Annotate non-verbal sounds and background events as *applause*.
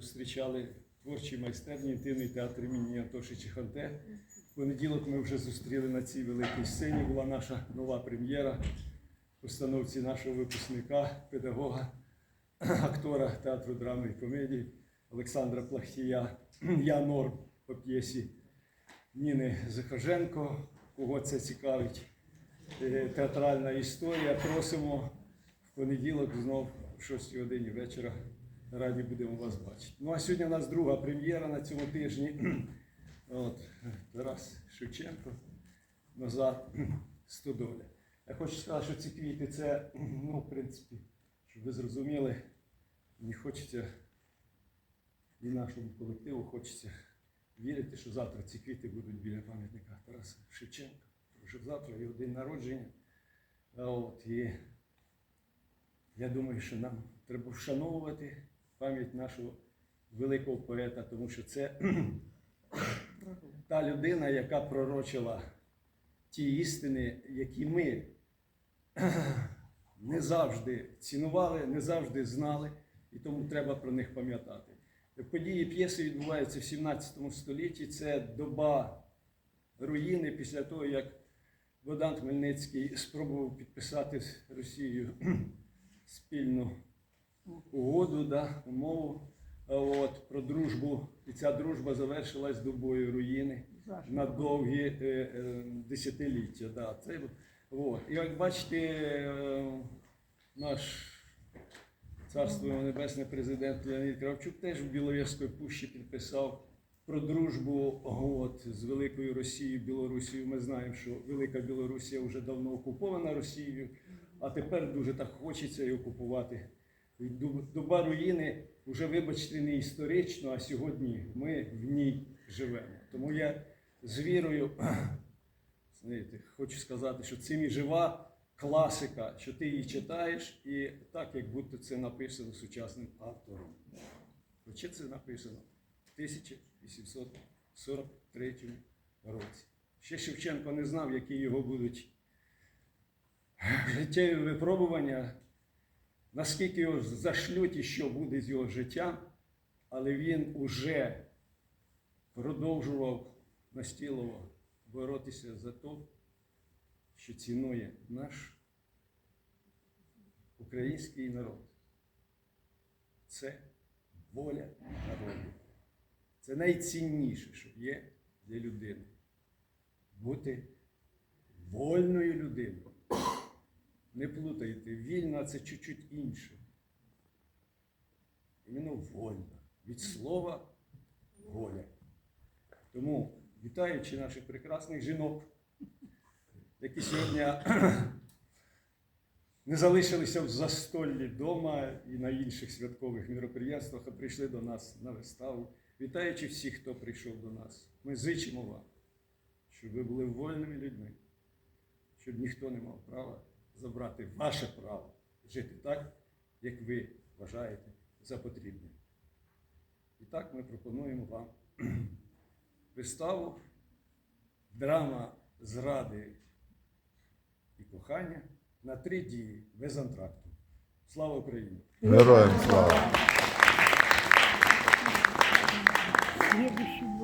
Зустрічали творчі майстерні, інтимний театр імені Антоші Чеханте. В понеділок ми вже зустріли на цій великій сцені. Була наша нова прем'єра постановці нашого випускника, педагога, актора театру драми і комедії Олександра Плахтія. Я норм по п'єсі Ніни Захоженко. Кого це цікавить? Е, Театральна історія. Просимо в понеділок знов о 6 годині вечора. Раді будемо вас бачити. Ну а сьогодні у нас друга прем'єра на цьому тижні. *clears throat* От, Тарас Шевченко, назад *clears throat* Стодоля. Я хочу сказати, що ці квіти це, *clears throat* ну, в принципі, щоб ви зрозуміли, мені хочеться і нашому колективу хочеться вірити, що завтра ці квіти будуть біля пам'ятника Тараса Шевченка. Що завтра його день народження. От, і я думаю, що нам треба вшановувати пам'ять нашого великого поета, тому що це *clears throat* та людина, яка пророчила ті істини, які ми *clears throat* не завжди цінували, не завжди знали, і тому треба про них пам'ятати. Події п'єси відбуваються в 17 столітті. Це доба руїни після того, як Богдан Хмельницький спробував підписати з Росією *clears throat* спільну угоду, да, умову от, про дружбу. І ця дружба завершилась добою руїни на довгі е, е, десятиліття. Да, це, от. І як бачите, е, наш царство небесне президент Леонід Кравчук теж в Біловірській пущі підписав про дружбу от, з Великою Росією, Білорусією. Ми знаємо, що Велика Білорусія вже давно окупована Росією, а тепер дуже так хочеться її окупувати. Доба руїни вже, вибачте, не історично, а сьогодні ми в ній живемо. Тому я з вірою *clears throat* знаєте, хочу сказати, що цим і жива класика, що ти її читаєш, і так, як будто це написано сучасним автором. Хоча це написано в 1843 році. Ще Шевченко не знав, які його будуть *clears throat* життєві випробування, наскільки його зашлють і що буде з його життям, але він уже продовжував настілово боротися за те, що цінує наш український народ. Це воля народу. Це найцінніше, що є для людини. Бути вольною людиною. Не плутайте, вільна це чуть-чуть інше. Іменно вольна. Від слова воля. Тому, вітаючи наших прекрасних жінок, які сьогодні *clears throat* не залишилися в застоллі вдома і на інших святкових міроприємствах, а прийшли до нас на виставу. Вітаючи всіх, хто прийшов до нас, ми зичимо вам, щоб ви були вольними людьми, щоб ніхто не мав права забрати ваше право жити так, як ви вважаєте за потрібне. І так ми пропонуємо вам *clears throat* виставу драма зради і кохання на три дії без антракту. Слава Україні! Героям слава!